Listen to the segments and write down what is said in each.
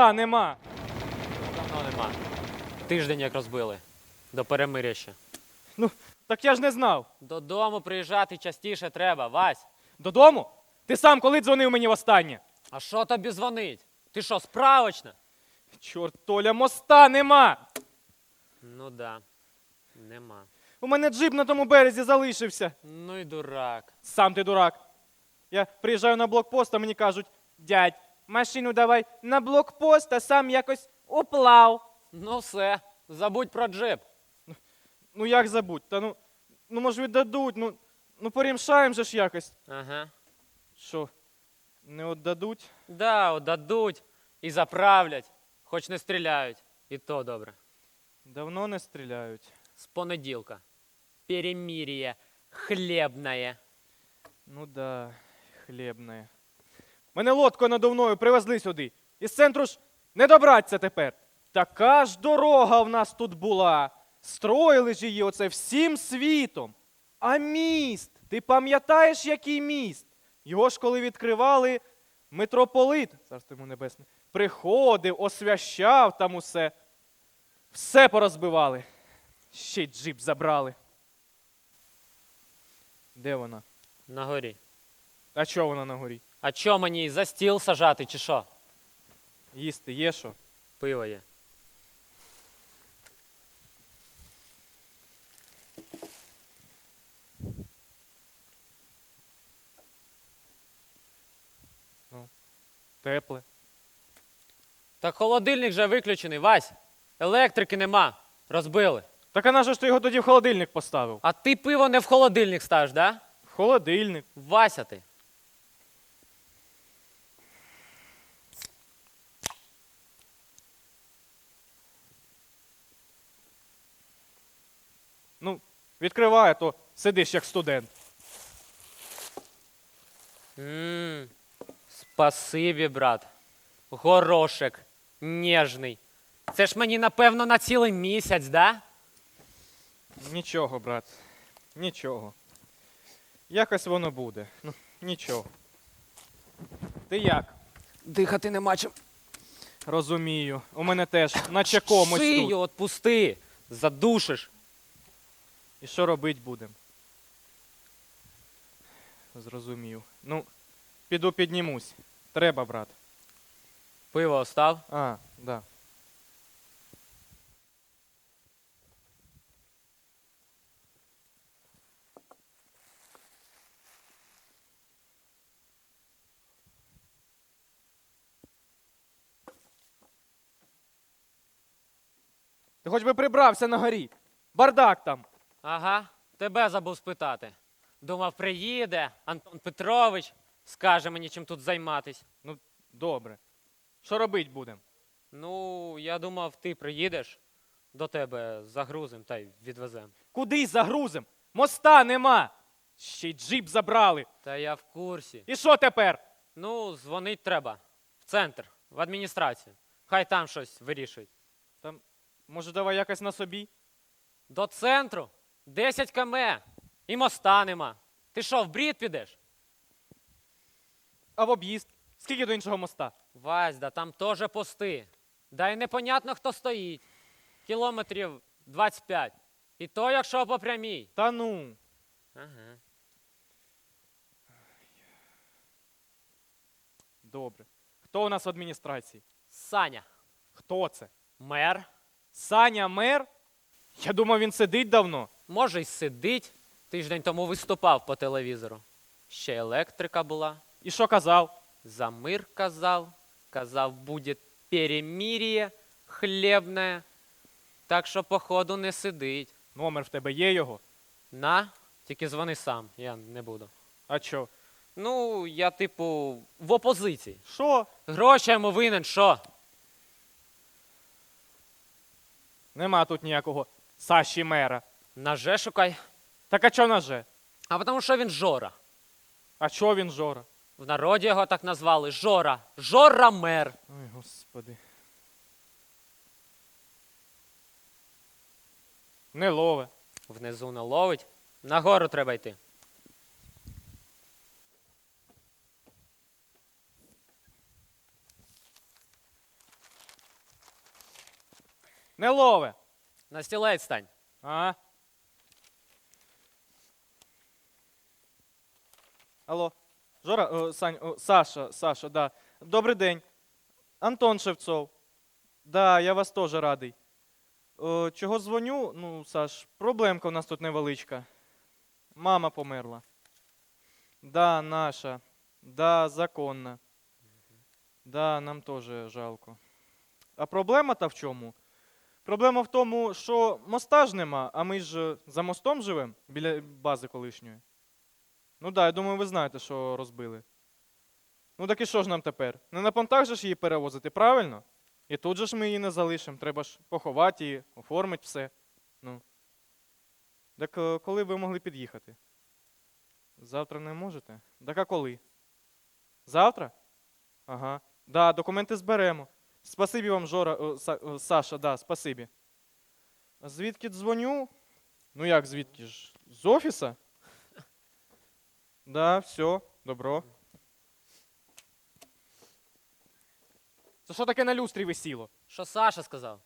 Нема. Нема. Давно нема. Тиждень як розбили. До перемиря ще. Ну, так я ж не знав. Додому приїжджати частіше треба, Вась. Додому? Ти сам коли дзвонив мені востаннє? А що тобі дзвонить? Ти що, справочна? Чорт, Толя, моста нема. Ну да. Нема. У мене джип на тому березі залишився. Ну і дурак. Сам ти дурак. Я приїжджаю на блокпост, а мені кажуть, дядь, машину давай на блокпост, а сам якось уплав. Ну все, забудь про джип. Ну як забудь? Та ну, ну може віддадуть, ну, ну порішаємо же ж якось. Ага. Що, не віддадуть? Да, отдадуть і заправлять, хоч не стріляють. І то добре. Давно не стріляють. З понеділка. Перемір'я хлібне. Ну да, хлібне. Мене лодкою надувною привезли сюди. Із центру ж не добраться тепер. Така ж дорога в нас тут була. Строїли ж її оце всім світом. А міст, ти пам'ятаєш, який міст? Його ж коли відкривали, митрополит, царство йому небесне, приходив, освящав там усе. Все порозбивали. Ще й джип забрали. Де вона? На горі. А чого вона на горі? А чо мені за стіл сажати, чи що? Їсти є що? Пиво є. Тепле. Так холодильник же виключений, Вась. Електрики нема. Розбили. Так а на ж ти його тоді в холодильник поставив? А ти пиво не в холодильник ставиш, да? В холодильник. Вася ти. Ну, відкривай, а то сидиш як студент. Ммм. Спасибі, брат. Горошек. Ніжний. Це ж мені, напевно, на цілий місяць, да? Нічого, брат. Нічого. Якось воно буде. Ну, нічого. Ти як? Дихати нема чим. Розумію. У мене теж, наче комусь тут. Шию отпусти. Задушиш. І що робить будемо? Зрозумів. Ну, піду піднімусь. Треба, брат. Пиво остав. А, да. Ти хоч би прибрався на горі. Бардак там. Ага, тебе забув спитати. Думав, приїде Антон Петрович, скаже мені, чим тут займатись. Ну, добре. Що робить будемо? Ну, я думав, ти приїдеш до тебе загрузим та й відвезем. Куди загрузим? Моста нема. Ще й джип забрали. Та я в курсі. І що тепер? Ну, дзвонить треба. В центр, в адміністрацію. Хай там щось вирішують. Там, може, давай якось на собі? До центру 10 км. І моста нема. Ти що, в брід підеш? А в об'їзд? Скільки до іншого моста? Вась, да там теж пости. Да й непонятно, хто стоїть. Кілометрів 25. І то, якщо по прямій. Та ну. Ага. Добре. Хто у нас в адміністрації? Саня, Хто це? мер, Саня мер? Я думав, він сидить давно. Може, й сидить. Тиждень тому виступав по телевізору. Ще електрика була. І що казав? За мир казав. Казав, буде перемір'я хлібне. Так що, походу, не сидить. Номер в тебе є його? На, тільки дзвони сам, я не буду. А що? Ну, я, типу, в опозиції. Що? Гроші йому винен, що? Нема тут ніякого Саші мера. Наже шукай. Так а чо наже? А тому що він Жора. А чо він Жора? В народі його так назвали Жора. Жора мер. Ой, господи. Не лове. Внизу не ловить. Нагору треба йти. Не лове. На стілець стань. А? Алло. Жора, о, Сань, о, Саша, Саша, да. Добрий день. Антон Шевцов. Да, я вас теж радий. О, чого дзвоню? Ну, Саш, проблемка у нас тут невеличка. Мама померла. Да, наша. Да, законна. Да, нам теж жалко. А проблема-то в чому? Проблема в тому, що моста ж нема, а ми ж за мостом живемо біля бази колишньої. Ну да, я думаю, ви знаєте, що розбили. Ну так і що ж нам тепер? Не на понтах же ж її перевозити, правильно? І тут же ж ми її не залишимо. Треба ж поховати її, оформити все. Ну. Так е, коли ви могли під'їхати? Завтра не можете? Так а коли? Завтра? Ага. Да, документи зберемо. Спасибі вам, Жора, о, Са- о, Саша, да, спасибі. А звідки дзвоню? Ну як звідки ж? З офіса? Да, все, добро. Це що таке на люстрі висіло? Що Саша сказав?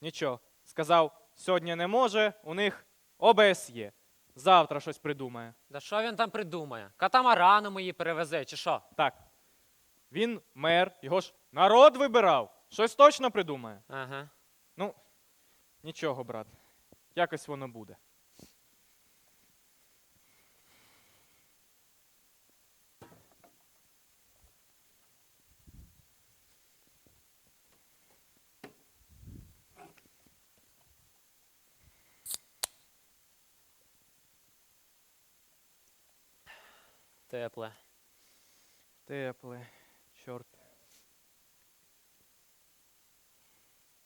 Нічого. Сказав, сьогодні не може, у них ОБС є. Завтра щось придумає. Да що він там придумає? Катамараном її перевезе, чи що? Так. Він мер, його ж народ вибирав. Щось точно придумає. Ага. Ну, нічого, брат. Якось воно буде. Тепле. Тепле, чорт.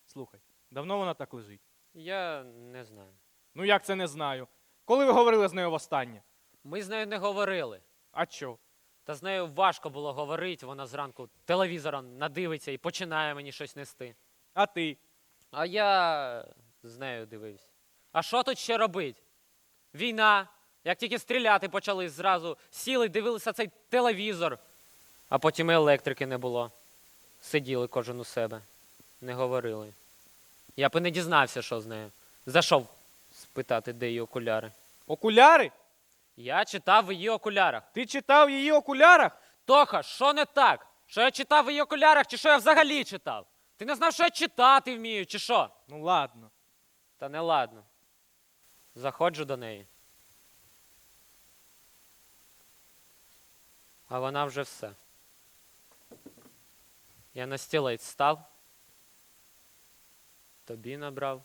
Слухай, давно вона так лежить? Я не знаю. Ну як це не знаю? Коли ви говорили з нею востаннє? Ми з нею не говорили. А чо? Та з нею важко було говорити, вона зранку телевізором надивиться і починає мені щось нести. А ти? А я з нею дивився. А що тут ще робить? Війна. Як тільки стріляти почали, зразу сіли, дивилися цей телевізор, а потім і електрики не було. Сиділи кожен у себе, не говорили. Я б і не дізнався, що з нею. Зайшов спитати, де її окуляри. Окуляри? Я читав в її окулярах. Ти читав в її окулярах? Тоха, що не так? Що я читав в її окулярах, чи що я взагалі читав? Ти не знав, що я читати вмію, чи що? Ну ладно. Та не ладно. Заходжу до неї. А вона вже все. Я на стілець став. Тобі набрав.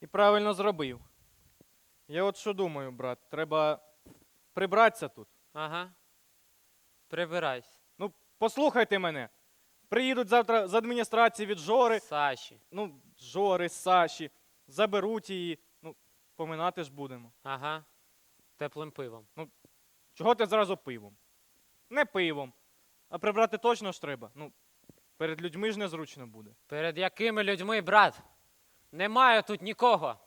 І правильно зробив. Я от що думаю, брат, треба прибратися тут. Ага. Прибирайся. Ну, послухайте мене. Приїдуть завтра з адміністрації від Жори, Саші. ну, Жори, Саші, заберуть її. Ну, поминати ж будемо. Ага. Теплим пивом. Чого ти зразу пивом? Не пивом. А прибрати точно ж треба. Ну, перед людьми ж незручно буде. Перед якими людьми, брат? Немає тут нікого.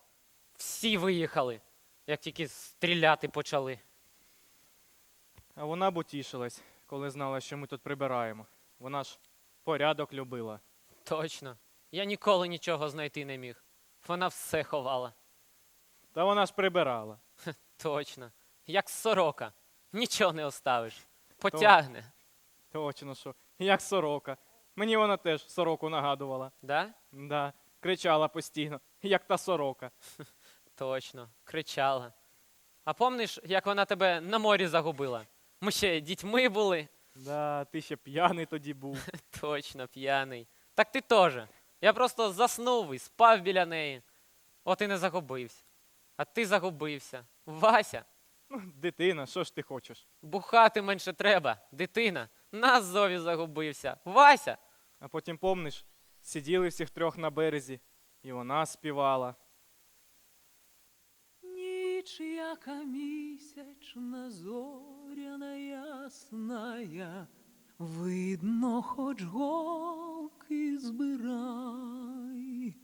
Всі виїхали, як тільки стріляти почали. А вона б утішилась, коли знала, що ми тут прибираємо. Вона ж порядок любила. Точно. Я ніколи нічого знайти не міг. Вона все ховала. Та вона ж прибирала. Точно. Як сорока. Нічого не оставиш. Потягне. Точно що. Як сорока. Мені вона теж сороку нагадувала. Да? Да. Кричала постійно, як та сорока. Точно. Кричала. А помниш, як вона тебе на морі загубила? Ми ще дітьми були. Да, ти ще п'яний тоді був. Точно, п'яний. Так ти теж. Я просто заснув і спав біля неї. От і не загубився. А ти загубився. Вася, Ну, дитина, що ж ти хочеш? бухати менше треба. Дитина. На зові загубився. Вася. А потім помниш, сиділи всіх трьох на березі, і вона співала. Ніч, яка місячна, зоряна ясная, видно, хоч голки збирай.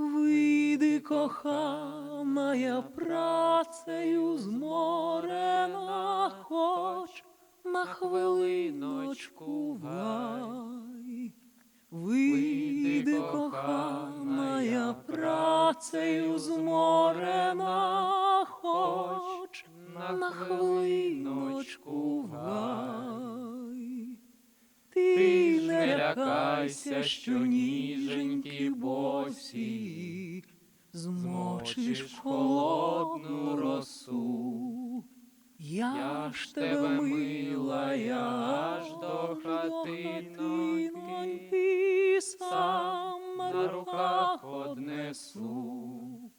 Вийди, коханая, працею зморена, хоч на хвилиночку вай. Вийди, коханая, працею зморена, хоч на хвилиночку в гай. Ти не лякайся, що ніженькі босі змочиш в холодну росу. Я ж тебе мила, я аж до хатиноньки сам на руках однесу.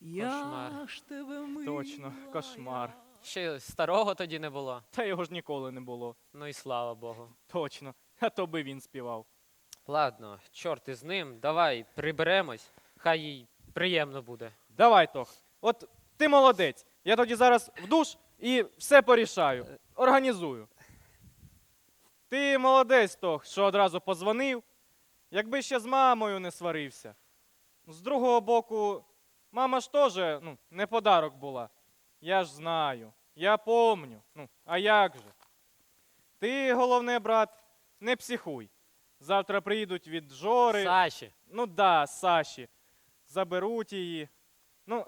Я Кошмар. ж тебе мила, Точно, кошмар. Ще старого тоді не було. Та його ж ніколи не було. Ну і слава Богу. Точно. А то би він співав. Ладно, чорт із ним, давай приберемось, хай їй приємно буде. Давай, Тох. От ти молодець. Я тоді зараз в душ і все порішаю. Організую. Ти молодець, Тох, що одразу позвонив. Якби ще з мамою не сварився. З другого боку, мама ж теж ну, не подарок була. Я ж знаю. Я помню. Ну, а як же? Ти, головне, брат, не психуй. Завтра приїдуть від Жори. Саші, Ну да, Саші. Заберуть її. Ну,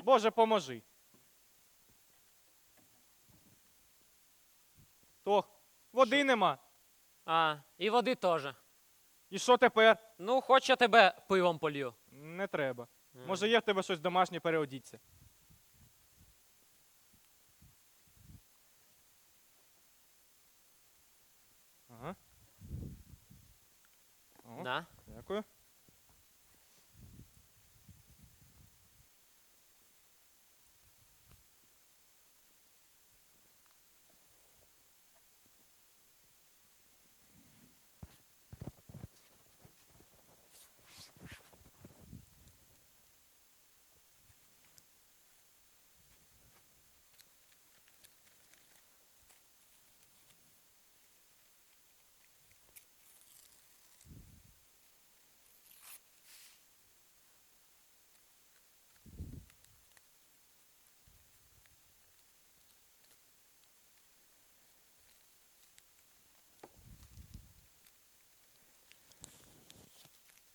Боже, поможи. Тох, води нема. а, і води теж. І що тепер? Ну, хоч я тебе пивом полью. Не треба. Може, є в тебе щось домашнє переодіться. Ага. На. дякую.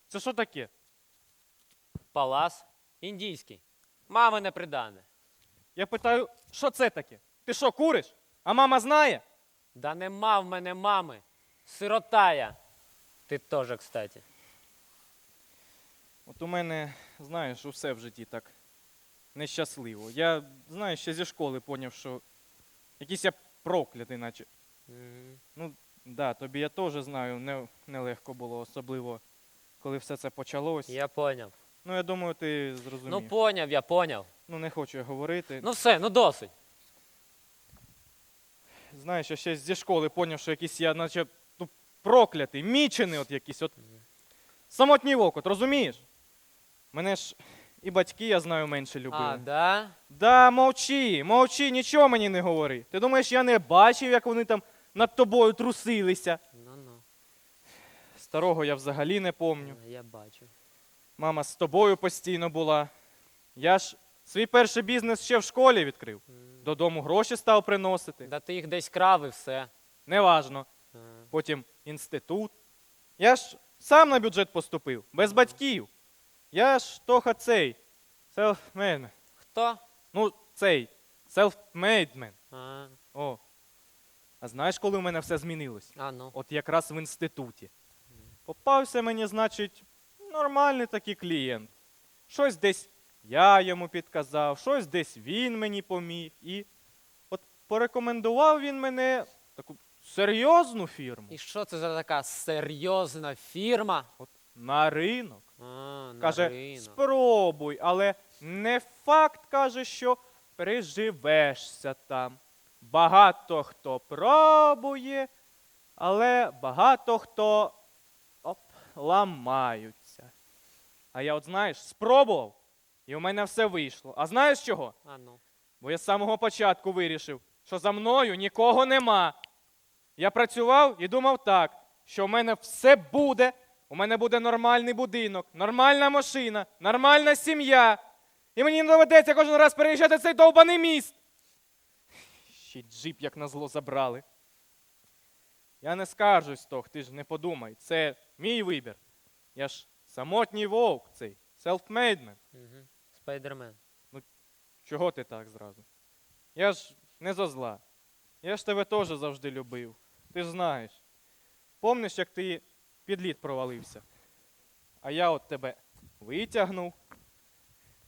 Це що таке? Палас індійський. Мами не придане. Я питаю, що це таке? Ти що, куриш? А мама знає? Да нема в мене мами. Сиротая. Ти теж, кстати. От у мене, знаєш, усе в житті так нещасливо. Я, знаєш, ще зі школи поняв, що якийсь я проклятий, наче. Ну, да, тобі я теж знаю, не, нелегко було, особливо, коли все це почалось. Я поняв. Ну, я думаю, ти зрозумів. Ну, поняв, я поняв. Ну, не хочу я говорити. Ну все, ну досить. Знаєш, я ще зі школи поняв, що якийсь я, наче, ну, проклятий, мічений от якийсь. От. Самотній вовк, от розумієш? Мене ж і батьки, я знаю, менше любили. А, да? Да, мовчи, мовчи, нічого мені не говори. Ти думаєш, я не бачив, як вони там над тобою трусилися? Ну. Старого я взагалі не помню. Я бачу. Мама з тобою постійно була. Я ж свій перший бізнес ще в школі відкрив. Додому гроші став приносити. Да ти їх десь крав і все. Неважно. Потім інститут. Я ж сам на бюджет поступив, без батьків. Я ж тоха цей. Self-made. Хто? Ну, цей. Self-made. А, О. А знаєш, коли в мене все змінилось? а ну. От якраз в інституті. Попався мені, значить, нормальний такий клієнт. Щось десь я йому підказав, щось десь він мені поміг. І от порекомендував він мене таку серйозну фірму І що це за така серйозна фірма? от, на ринок. А, на Каже, ринок. спробуй, але не факт каже, що приживешся там. Багато хто пробує, але багато хто ламаються. А я, от знаєш, спробував, і у мене все вийшло. А знаєш чого? А ну. Бо я з самого початку вирішив, що за мною нікого нема. Я працював і думав так, що в мене все буде. У мене буде нормальний будинок, нормальна машина, нормальна сім'я. І мені не доведеться кожен раз переїжджати цей довбаний міст. Ще джип, як назло, забрали. Я не скаржусь, Тох, ти ж не подумай. Це мій вибір. Я ж самотній вовк цей, селфмейдмен. Угу. Спайдермен. Чого ти так зразу? Я ж не зо зла. Я ж тебе теж завжди любив. Ти ж знаєш. Помниш, як ти під лід провалився? А я от тебе витягнув.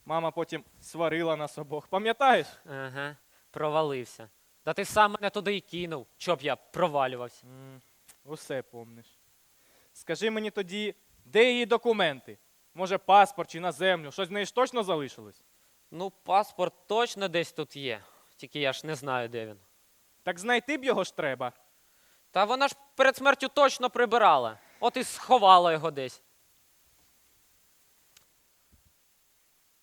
Мама потім сварила нас обох. Пам'ятаєш? Ага. Провалився. Та ти сам мене туди і кинув, щоб я провалювався. М, Усе помниш. Скажи мені тоді, де її документи? Може, паспорт чи на землю? Щось з неї ж точно залишилось? Ну, паспорт точно десь тут є. Тільки я ж не знаю, де він. Так знайти б його ж треба. Та вона ж перед смертю точно прибирала. От і сховала його десь.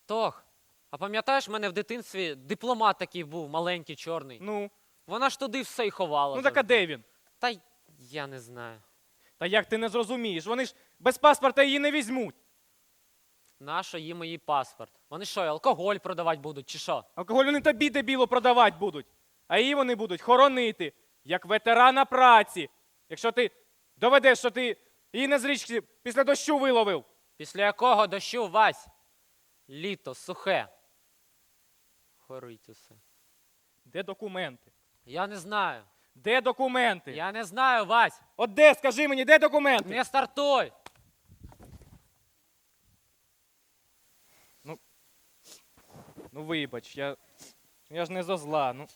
Тох, а пам'ятаєш, в мене в дитинстві дипломат такий був, маленький, чорний. Ну, Вона ж туди все й ховала. ну так а завжди. де він? Та й я не знаю. Та як ти не зрозумієш? Вони ж без паспорта її не візьмуть. Нащо їм її паспорт? Вони що, алкоголь продавати будуть, чи що? Алкоголь вони тобі дебіло продавати будуть. А її вони будуть хоронити, як ветерана праці. Якщо ти доведеш, що ти її не з річки після дощу виловив. Після якого дощу Вась? Літо сухе. Горить усе. Де документи? Я не знаю. Де документи? Я не знаю, Вась. От де, скажи мені, де документи? Не стартуй. Ну вибач, я, я ж не зо зла. Ну.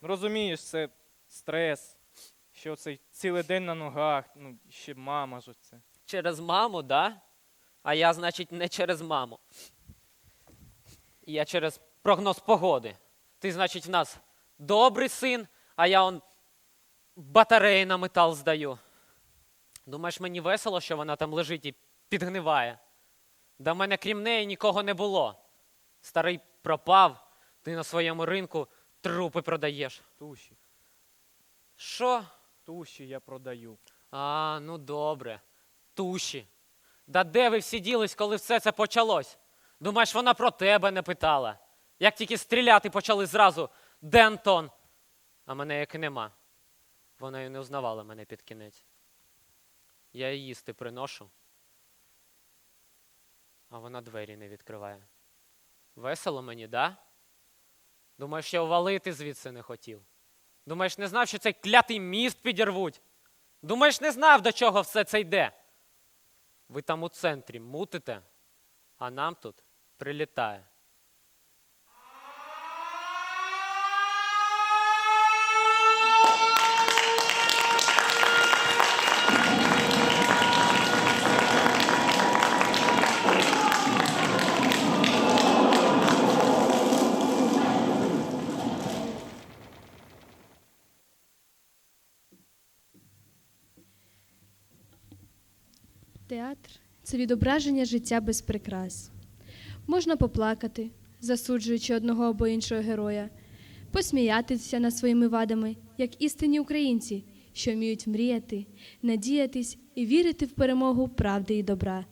Ну, розумієш, це стрес. Що цей цілий день на ногах, ну, ще мама ж оце. Через маму, да? А я, значить, не через маму. Я через прогноз погоди. Ти, значить, в нас добрий син, а я он батареї на метал здаю. Думаєш, мені весело, що вона там лежить і підгниває? Да в мене крім неї нікого не було. Старий пропав, ти на своєму ринку трупи продаєш. Туші. Що? Туші я продаю. А, ну добре. Туші. Да де ви всі ділись, коли все це почалось? Думаєш, вона про тебе не питала. Як тільки стріляти почали зразу Дентон. А мене як і нема. Вона й не узнавала мене під кінець. Я їй їсти приношу. А вона двері не відкриває. Весело мені, да? Думаєш, я валити звідси не хотів. Думаєш, не знав, що цей клятий міст підірвуть. Думаєш, не знав, до чого все це йде. Ви там у центрі мутите, а нам тут прилітає. Це відображення життя без прикрас. Можна поплакати, засуджуючи одного або іншого героя, посміятися над своїми вадами, як істинні українці, що вміють мріяти, надіятись і вірити в перемогу правди і добра.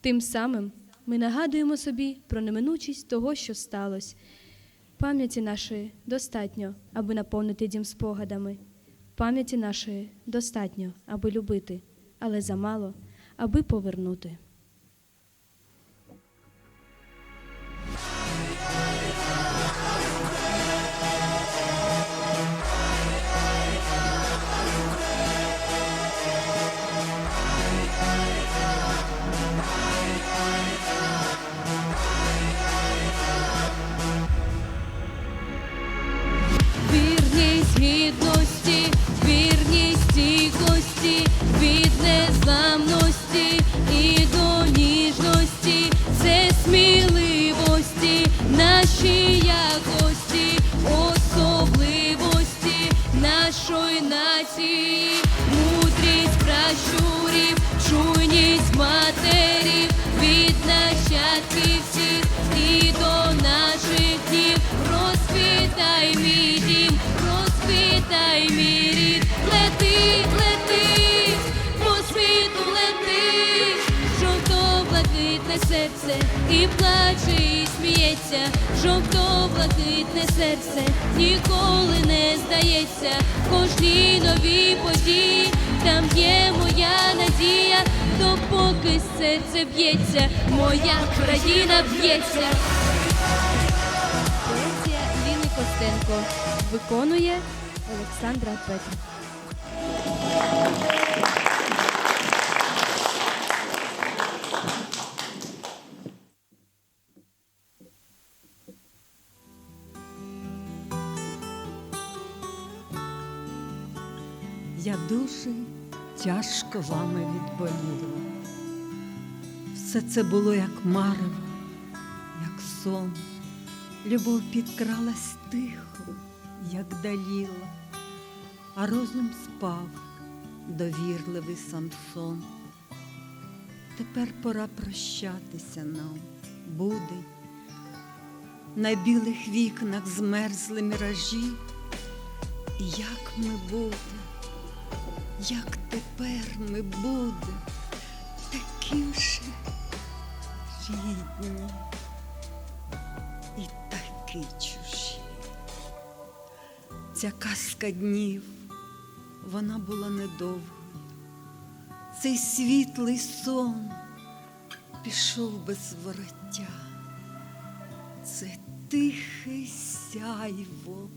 Тим самим ми нагадуємо собі про неминучість того, що сталося. Пам'яті нашої достатньо, аби наповнити дім спогадами. Пам'яті нашої достатньо, аби любити, але замало, аби повернути. Серце, і плаче, і сміється, жовто-блакитне серце ніколи не здається, кожній новій події там є моя надія, допоки серце б'ється, моя країна б'ється. Поезія Ліни Костенко виконує Олександра Петрик. Дуже тяжко вами відболіла. Все це було як марево, як сон. Любов підкралась тихо, як даліла, а розум спав, довірливий Самсон. Тепер пора прощатися нам, буде. На білих вікнах змерзли міражі. Як ми будемо? Як тепер ми будемо такі вже рідні і такі чужі. Ця казка днів, вона була недовгою. Цей світлий сон пішов без вороття. Це тихе сяйво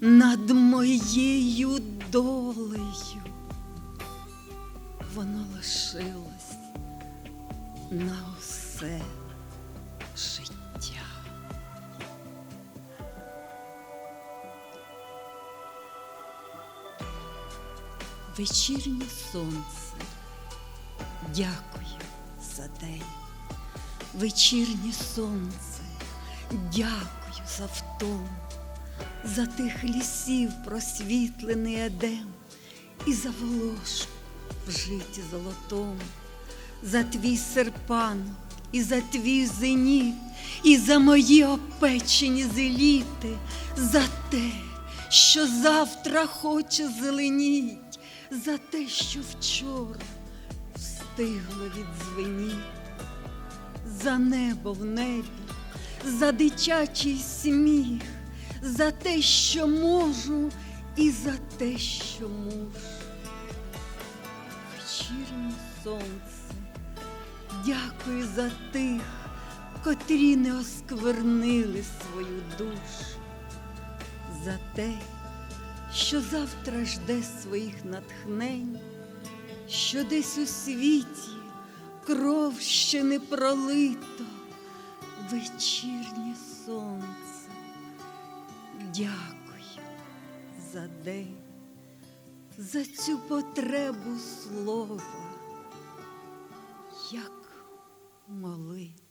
над моєю долею. Воно лишилось на усе життя. Вечірнє сонце, дякую за день. Вечірнє сонце, дякую за втому за тих лісів просвітлений едем, і за волошку в житті золотому, за твій серпанок, і за твій зеніт, і за мої опечені зеліти, за те, що завтра хоче зеленіть, за те, що вчора встигло відзвеніть, за небо в небі, за дитячий сміх за те, що можу, і за те, що мушу. Вечірнє сонце, дякую за тих, котрі не осквернили свою душу, за те, що завтра жде своїх натхнень, що десь у світі кров ще не пролито, вечірнє. Дякую за день, за цю потребу слова, як молитва.